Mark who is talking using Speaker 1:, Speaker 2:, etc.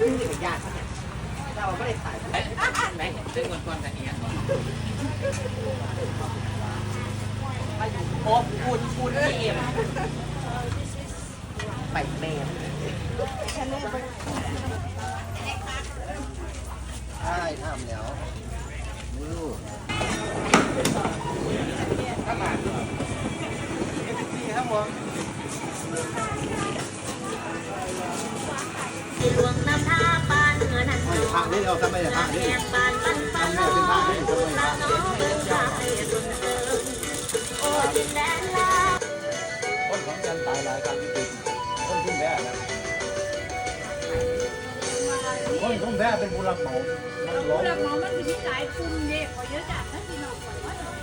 Speaker 1: นี่เป็นญาติเขาเนี่ยเราไม่ได้ถ่ายไหนไหนซึ่งวันก่อนกันเนี่ยโอ้พูดพูดเอ็มไปแม่
Speaker 2: ใช่ทำแล้วมือ
Speaker 3: ห
Speaker 2: ไม่พักนี่เอาทำไมพักนี่
Speaker 3: แม่ปานปันปัน
Speaker 2: ทำไมเป็นพักนี่ทำไมพัก
Speaker 3: น้องเบิ่งตา
Speaker 2: คนของกันตายหลายครั้งจริงคนทุ่มแพ้นะคนทุ่มแพ้เป็นผู้รับเหมา
Speaker 4: เราพูดแล้วมามันมีหลายกลุ่มเนี่ยขอเยอะจ้ะ